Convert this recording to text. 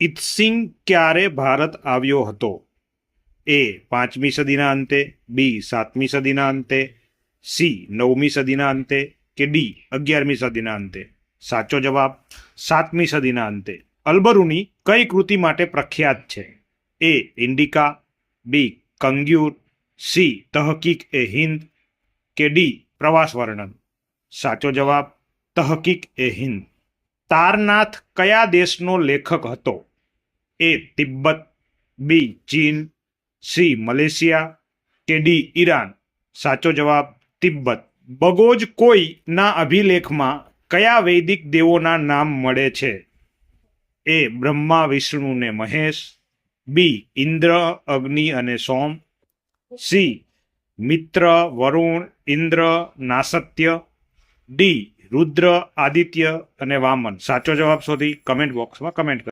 ઇત્સિંગ ક્યારે ભારત આવ્યો હતો? એ પાંચમી સદીના અંતે, બી સાતમી સદીના અંતે, સી નવમી સદીના અંતે કે ડી અગિયારમી સદીના અંતે? સાચો જવાબ, સાતમી સદીના અંતે. અલબરુની કઈ કૃતિ માટે પ્રખ્યાત છે? A Indica, B Kangyur, C Tahqiq e Hind કે ડી પ્રવાસ વર્ણન? સાચો જવાબ, તહકીક એ હિન્દ. તારનાથ કયા દેશનો લેખક હતો? એ તિબ્બત, બી ચીન, સી મલેશિયા, કે ડી ઈરાન? સાચો જવાબ તિબ્બત. બગોજ કોઈના અભિલેખમાં કયા વૈદિક દેવોના નામ મળે છે? એ બ્રહ્મા, વિષ્ણુ ને મહેશ, બી ઇન્દ્ર, અગ્નિ અને સોમ, સી મિત્ર, વરુણ, ઇન્દ્ર, નાસત્ય, ડી રુદ્ર આદિત્ય અને વામન. સાચો જવાબ શોધી કમેન્ટ બોક્સમાં કમેન્ટ